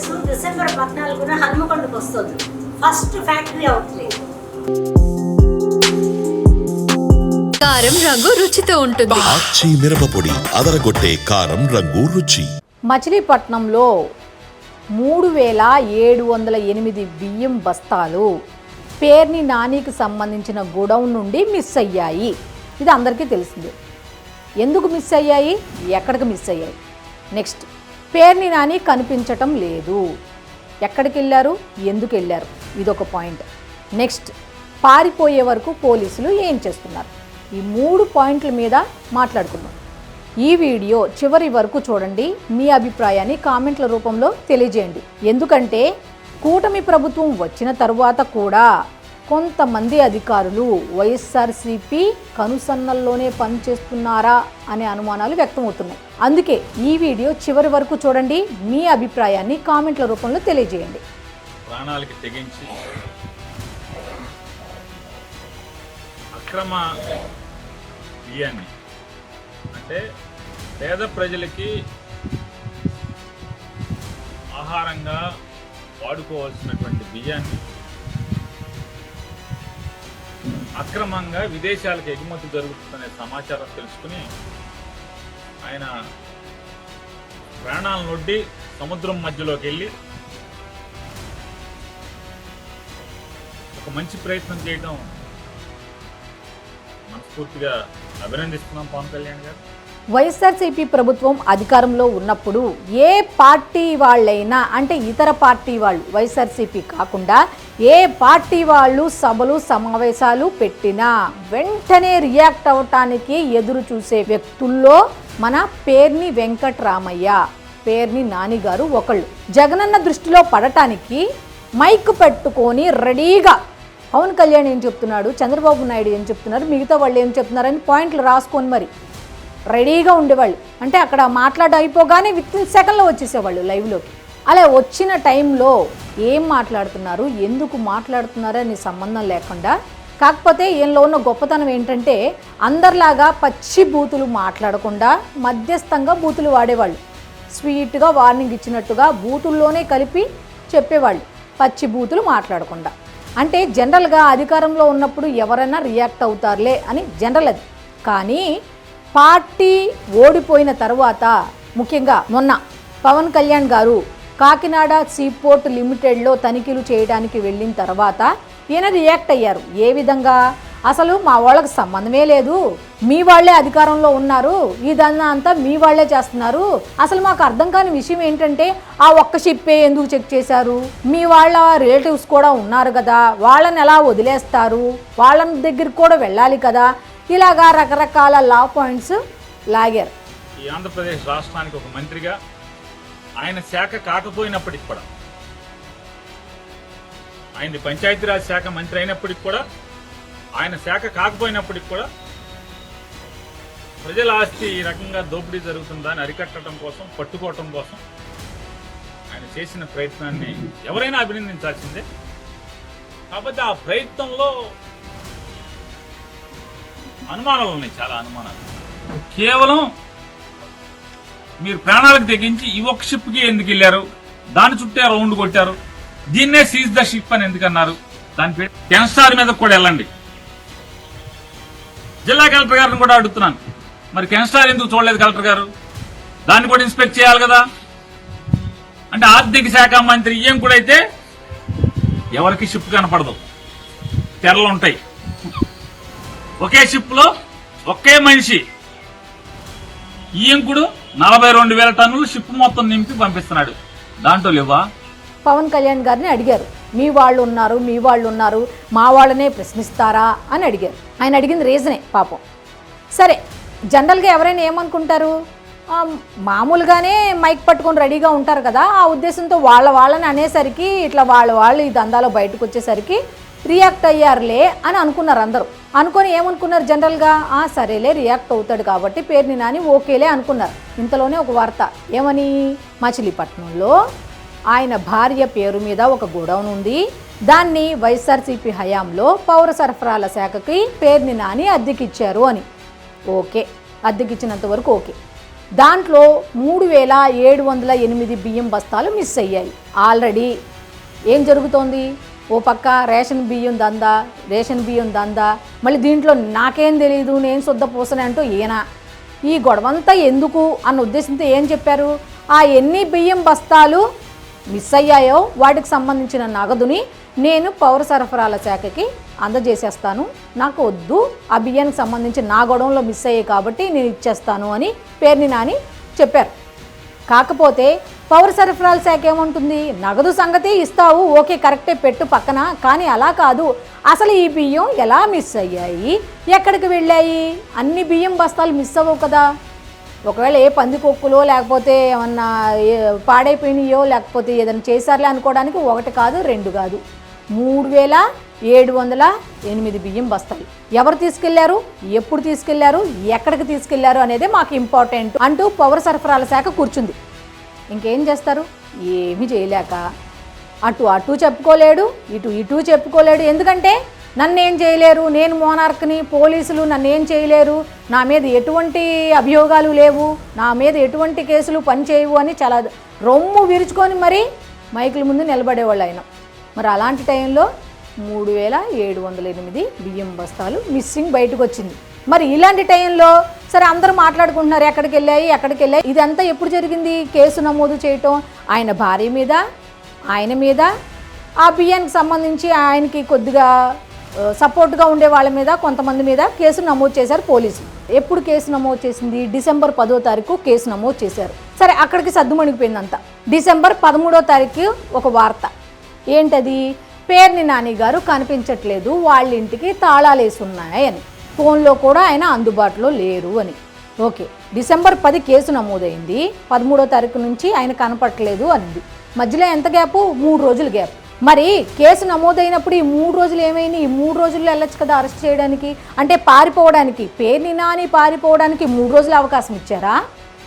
Andhra Pradesh December పద్నాలుగున హనుమకొండకు వస్తుంది. First factory outlet కారం రంగు రుచితో ఉంటుంది. ఆచి మిరపపొడి అదరగొట్టే కారం రంగు రుచి. మచిలీపట్నంలో మూడు వేల ఏడు వందల ఎనిమిది బియ్యం బస్తాలు పేర్ని నానికి సంబంధించిన గొడౌన్ నుండి మిస్ అయ్యాయి. ఇది అందరికీ తెలిసిందే. ఎందుకు మిస్ అయ్యాయి? ఎక్కడికి మిస్ అయ్యాయి? నెక్స్ట్. పేర్ని నాని కనిపించటం లేదు. ఎక్కడికి వెళ్ళారు ఎందుకు వెళ్ళారు ఇదొక పాయింట్. నెక్స్ట్ పారిపోయే వరకు పోలీసులు ఏం చేస్తున్నారు? ఈ మూడు పాయింట్ల మీద మాట్లాడుకుందాం. ఈ వీడియో చివరి వరకు చూడండి. మీ అభిప్రాయాన్ని కామెంట్ల రూపంలో తెలియజేయండి. ఎందుకంటే కూటమి ప్రభుత్వం వచ్చిన తరువాత కూడా కొంతమంది అధికారులు వైఎస్ఆర్సీపీ కనుసన్నల్లోనే పనిచేస్తున్నారా అనే అనుమానాలు వ్యక్తమవుతున్నాయి. అందుకే ఈ వీడియో చివరి వరకు చూడండి. మీ అభిప్రాయాన్ని కామెంట్ల రూపంలో తెలియజేయండి. ప్రాణాలకి తెగించి అక్రమ బియ్యాన్ని అంటే పేద ప్రజలకి ఆహారంగా వాడుకోవాల్సినటువంటి బియ్యాన్ని అక్రమంగా విదేశాలకు ఎగుమతి జరుగుతుందనే సమాచారం తెలుసుకుని ఆయన ప్రాణాలను నొడ్డి సముద్రం మధ్యలోకి వెళ్ళి ఒక మంచి ప్రయత్నం చేయడం మనస్ఫూర్తిగా అభినందిస్తున్నాం పవన్ కళ్యాణ్ గారు. వైఎస్ఆర్సీపీ ప్రభుత్వం అధికారంలో ఉన్నప్పుడు ఏ పార్టీ వాళ్ళైనా అంటే ఇతర పార్టీ వాళ్ళు వైఎస్ఆర్సీపీ కాకుండా ఏ పార్టీ వాళ్ళు సభలు సమావేశాలు పెట్టినా వెంటనే రియాక్ట్ అవ్వటానికి ఎదురు చూసే వ్యక్తుల్లో మన పేర్ని వెంకట్రామయ్య పేర్ని నానిగారు ఒకళ్ళు. జగనన్న దృష్టిలో పడటానికి మైక్ పెట్టుకొని రెడీగా పవన్ కళ్యాణ్ ఏం చెప్తున్నాడు చంద్రబాబు నాయుడు ఏం చెప్తున్నారు మిగతా వాళ్ళు ఏం చెప్తున్నారని పాయింట్లు రాసుకొని మరి రెడీగా ఉండేవాళ్ళు. అంటే అక్కడ మాట్లాడ అయిపోగానే విత్ ఇన్ సెకండ్లో వచ్చేసేవాళ్ళు లైవ్లోకి. అలా వచ్చిన టైంలో ఏం మాట్లాడుతున్నారు ఎందుకు మాట్లాడుతున్నారు అని సంబంధం లేకుండా కాకపోతే ఈయనలో ఉన్న గొప్పతనం ఏంటంటే అందరిలాగా పచ్చి బూతులు మాట్లాడకుండా మధ్యస్థంగా బూతులు వాడేవాళ్ళు. స్వీట్గా వార్నింగ్ ఇచ్చినట్టుగా బూతుల్లోనే కలిపి చెప్పేవాళ్ళు పచ్చి బూతులు మాట్లాడకుండా. అంటే జనరల్గా అధికారంలో ఉన్నప్పుడు ఎవరైనా రియాక్ట్ అవుతారులే అని జనరల్ అది. కానీ పార్టీ ఓడిపోయిన తర్వాత ముఖ్యంగా మొన్న పవన్ కళ్యాణ్ గారు కాకినాడ సీపోర్ట్ లిమిటెడ్లో తనిఖీలు చేయడానికి వెళ్ళిన తర్వాత ఈయన రియాక్ట్ అయ్యారు. ఏ విధంగా? అసలు మా వాళ్ళకి సంబంధమే లేదు. మీ వాళ్ళే అధికారంలో ఉన్నారు. ఇదన్నా అంతా మీ వాళ్ళే చేస్తున్నారు. అసలు మాకు అర్థం కాని విషయం ఏంటంటే ఆ ఒక్క షిప్పే ఎందుకు చెక్ చేశారు? మీ వాళ్ళ రిలేటివ్స్ కూడా ఉన్నారు కదా. వాళ్ళని ఎలా వదిలేస్తారు? వాళ్ళ దగ్గరికి కూడా వెళ్ళాలి కదా. ఇలాగా రకరకాల లా పాయింట్స్ లాగారు. ఈ ఆంధ్రప్రదేశ్ రాష్ట్రానికి ఒక మంత్రిగా ఆయన శాఖ కాకపోయినప్పటికి కూడా ఆయన పంచాయతీరాజ్ శాఖ మంత్రి అయినప్పటికి కూడా ఆయన శాఖ కాకపోయినప్పటికి కూడా ప్రజల ఆస్తి ఈ రకంగా దోపిడీ జరుగుతుందని అరికట్టడం కోసం పట్టుకోవటం కోసం ఆయన చేసిన ప్రయత్నాన్ని ఎవరైనా అభినందించాల్సిందే. కాబట్టి ఆ ప్రయత్నంలో అనుమానాలు ఉన్నాయి చాలా అనుమానాలు. కేవలం మీరు ప్రాణాలకు తెగించి ఈ ఒక్క షిప్కి ఎందుకు వెళ్ళారు? దాని చుట్టే రౌండ్ కొట్టారు. దీన్నే సీజ్ ద షిప్ అని ఎందుకు అన్నారు దాని పేరు కెన్స్టార్ మీద కూడా వెళ్ళండి. జిల్లా కలెక్టర్ గారిని కూడా అడుగుతున్నాను. మరి కెన్స్టార్ ఎందుకు చూడలేదు కలెక్టర్ గారు? దాన్ని కూడా ఇన్స్పెక్ట్ చేయాలి కదా. అంటే ఆర్థిక శాఖ మంత్రి ఏం కూడా అయితే ఎవరికి షిప్ కనపడదు. తెరలు ఉంటాయి. ఒకే షిప్లో ఒకే మనిషి. ఈయంకుడు నలభై రెండు వేల టన్నులు షిప్ మొత్తం నింపి పంపిస్తున్నాడు. దాంట్లో లేవా? పవన్ కళ్యాణ్ గారిని అడిగారు. మీ వాళ్ళు ఉన్నారు మీ వాళ్ళు ఉన్నారు మా వాళ్ళనే ప్రశ్నిస్తారా అని అడిగారు. ఆయన అడిగింది రీజనే పాపం. సరే జనరల్గా ఎవరైనా ఏమనుకుంటారు? మామూలుగానే మైక్ పట్టుకొని రెడీగా ఉంటారు కదా ఆ ఉద్దేశంతో వాళ్ళ వాళ్ళని అనేసరికి ఇట్లా వాళ్ళ వాళ్ళు ఈ దందాలో బయటకు వచ్చేసరికి రియాక్ట్ అయ్యారులే అని అనుకున్నారు అందరూ. అనుకొని ఏమనుకున్నారు జనరల్గా? ఆ సరేలే రియాక్ట్ అవుతాడు కాబట్టి పేరుని నాని ఓకేలే అనుకున్నారు. ఇంతలోనే ఒక వార్త. ఏమని? మచిలీపట్నంలో ఆయన భార్య పేరు మీద ఒక గోడౌన్ ఉంది. దాన్ని వైఎస్ఆర్సీపీ హయాంలో పౌర సరఫరాల శాఖకి పేరుని నాని అద్దెకిచ్చారు అని. ఓకే. అద్దెకిచ్చినంత వరకు ఓకే. దాంట్లో మూడు వేల ఏడు వందల ఎనిమిది బియ్యం బస్తాలు మిస్ అయ్యాయి. ఆల్రెడీ ఏం జరుగుతోంది? ఓ పక్క రేషన్ బియ్యం దందా రేషన్ బియ్యం దందా మళ్ళీ దీంట్లో నాకేం తెలియదు నేను శుద్ధ పూసనే అంటూ ఈయన. ఈ గొడవంతా ఎందుకు అన్న ఉద్దేశంతో ఏం చెప్పారు? ఆ ఎన్ని బియ్యం బస్తాలు మిస్ అయ్యాయో వాటికి సంబంధించిన నగదుని నేను పౌర సరఫరాల శాఖకి అందజేసేస్తాను. నాకు వద్దు ఆ బియ్యానికి సంబంధించి నా గొడవంలో మిస్ అయ్యాయి కాబట్టి నేను ఇచ్చేస్తాను అని పేర్ని నాని చెప్పారు. కాకపోతే పౌర సరఫరాల శాఖ ఏముంటుంది? నగదు సంగతి ఇస్తావు. ఓకే కరెక్టే పెట్టు పక్కన. కానీ అలా కాదు. అసలు ఈ బియ్యం ఎలా మిస్ అయ్యాయి? ఎక్కడికి వెళ్ళాయి? అన్ని బియ్యం బస్తాలు మిస్ అవ్వవు కదా. ఒకవేళ ఏ పందికొక్కులో లేకపోతే ఏమన్నా పాడైపోయినాయో లేకపోతే ఏదైనా చేశారులే అనుకోవడానికి ఒకటి కాదు రెండు కాదు. మూడు వేల ఏడు వందల ఎనిమిది బియ్యం బస్తాలు. ఎవరు తీసుకెళ్ళారు? ఎప్పుడు తీసుకెళ్ళారు? ఎక్కడికి తీసుకెళ్ళారు అనేది మాకు ఇంపార్టెంట్ అంటూ పౌర సరఫరాల శాఖ కూర్చుంది. ఇంకేం చేస్తారు? ఏమీ చేయలేక అటు అటు చెప్పుకోలేడు ఇటు ఇటు చెప్పుకోలేడు. ఎందుకంటే నన్ను ఏం చేయలేరు? నేను మోనార్క్ని పోలీసులు నన్నేం చేయలేరు? నా మీద ఎటువంటి అభియోగాలు లేవు? నా మీద ఎటువంటి కేసులు పనిచేయవు అని చాలా రొమ్ము విరుచుకొని మరి మైకుల ముందు నిలబడేవాళ్ళు ఆయన మరి అలాంటి టైంలో మూడు వేల ఏడు వందల ఎనిమిది బియ్యం బస్తాలు మిస్సింగ్ బయటకు వచ్చింది మరి ఇలాంటి టైంలో సరే అందరూ మాట్లాడుకుంటున్నారు ఎక్కడికి వెళ్ళాయి ఎక్కడికి వెళ్ళాయి ఇదంతా ఎప్పుడు జరిగింది? కేసు నమోదు చేయటం ఆయన భార్య మీద ఆయన మీద ఆ బియ్యానికి సంబంధించి ఆయనకి కొద్దిగా సపోర్ట్గా ఉండే వాళ్ళ మీద కొంతమంది మీద కేసు నమోదు చేశారు పోలీసులు. ఎప్పుడు కేసు నమోదు చేసింది? డిసెంబర్ పదో తారీఖు కేసు నమోదు చేశారు. సరే అక్కడికి సద్దుమణిగిపోయిందంతా డిసెంబర్ పదమూడో తారీఖు ఒక వార్త. ఏంటది? పేర్ని నాని గారు కనిపించట్లేదు వాళ్ళ ఇంటికి తాళాలేసి ఉన్నాయని ఫోన్లో కూడా ఆయన అందుబాటులో లేరు అని. ఓకే డిసెంబర్ పది కేసు నమోదైంది. పదమూడో తారీఖు నుంచి ఆయన కనపట్లేదు అనింది. మధ్యలో ఎంత గ్యాప్? మూడు రోజులు గ్యాప్. మరి కేసు నమోదైనప్పుడు ఈ మూడు రోజులు ఏమైంది? ఈ మూడు రోజుల్లో వెళ్ళొచ్చు కదా అరెస్ట్ చేయడానికి? అంటే పారిపోవడానికి పేర్ని నాని పారిపోవడానికి మూడు రోజులు అవకాశం ఇచ్చారా?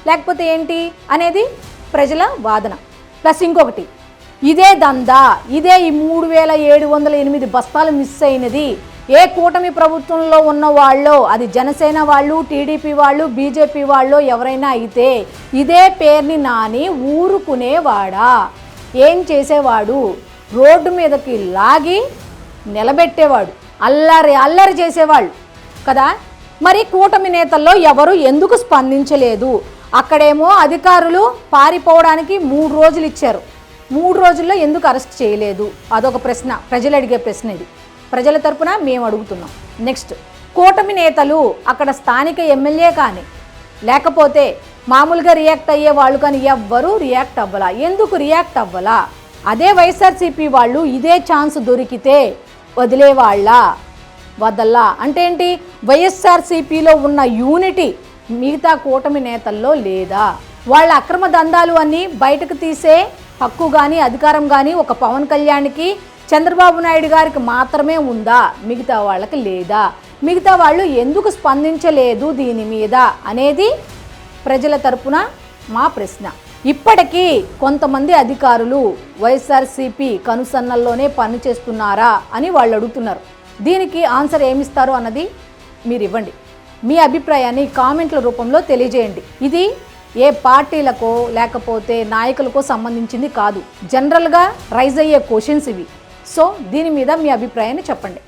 లేకపోతే ఏంటి? అనేది ప్రజల వాదన. ప్లస్ ఇంకొకటి ఇదే దందా ఇదే ఈ మూడు వేల ఏడు వందల ఎనిమిది బస్తాలు మిస్ అయినది. ఏ కూటమి ప్రభుత్వంలో ఉన్న వాళ్ళు అది జనసేన వాళ్ళు టీడీపీ వాళ్ళు బీజేపీ వాళ్ళు ఎవరైనా అయితే ఇదే పేరుని నాని ఊరుకునేవాడా? ఏం చేసేవాడు? రోడ్డు మీదకి లాగి నిలబెట్టేవాడు. అల్లరి అల్లరి చేసేవాళ్ళు. కదా? మరి కూటమి నేతల్లో ఎవరు ఎందుకు స్పందించలేదు? అక్కడేమో అధికారులు పారిపోవడానికి మూడు రోజులు ఇచ్చారు. మూడు రోజుల్లో ఎందుకు అరెస్ట్ చేయలేదు? అదొక ప్రశ్న. ప్రజలు అడిగే ప్రశ్న ఇది. ప్రజల తరపున మేము అడుగుతున్నాం. నెక్స్ట్ కూటమి నేతలు అక్కడ స్థానిక ఎమ్మెల్యే కానీ లేకపోతే మామూలుగా రియాక్ట్ అయ్యే వాళ్ళు కానీ ఎవ్వరూ రియాక్ట్ అవ్వలా. ఎందుకు రియాక్ట్ అవ్వలా? అదే వైఎస్ఆర్సీపీ వాళ్ళు ఇదే ఛాన్స్ దొరికితే వదిలేవాళ్ళ? వదల్లా. అంటే ఏంటి? వైఎస్ఆర్సీపీలో ఉన్న యూనిటీ మిగతా కూటమి నేతల్లో లేదా? వాళ్ళ అక్రమ దందాలు అన్నీ బయటకు తీసే హక్కు కానీ అధికారం కానీ ఒక పవన్ కళ్యాణ్కి చంద్రబాబు నాయుడు గారికి మాత్రమే ఉందా? మిగతా వాళ్ళకి లేదా? మిగతా వాళ్ళు ఎందుకు స్పందించలేదు దీని మీద? అనేది ప్రజల తరపున మా ప్రశ్న. ఇప్పటికీ కొంతమంది అధికారులు వైఎస్ఆర్సీపీ కనుసన్నల్లోనే పనిచేస్తున్నారా అని వాళ్ళు అడుగుతున్నారు. దీనికి ఆన్సర్ ఏమిస్తారు అన్నది మీరు ఇవ్వండి మీ అభిప్రాయాన్ని కామెంట్ల రూపంలో తెలియజేయండి. ఇది ఏ పార్టీలకో లేకపోతే నాయకులకో సంబంధించింది కాదు. జనరల్గా రైజ్ అయ్యే క్వశ్చన్స్ ఇవి. సో దీని మీద మీ అభిప్రాయాన్ని చెప్పండి.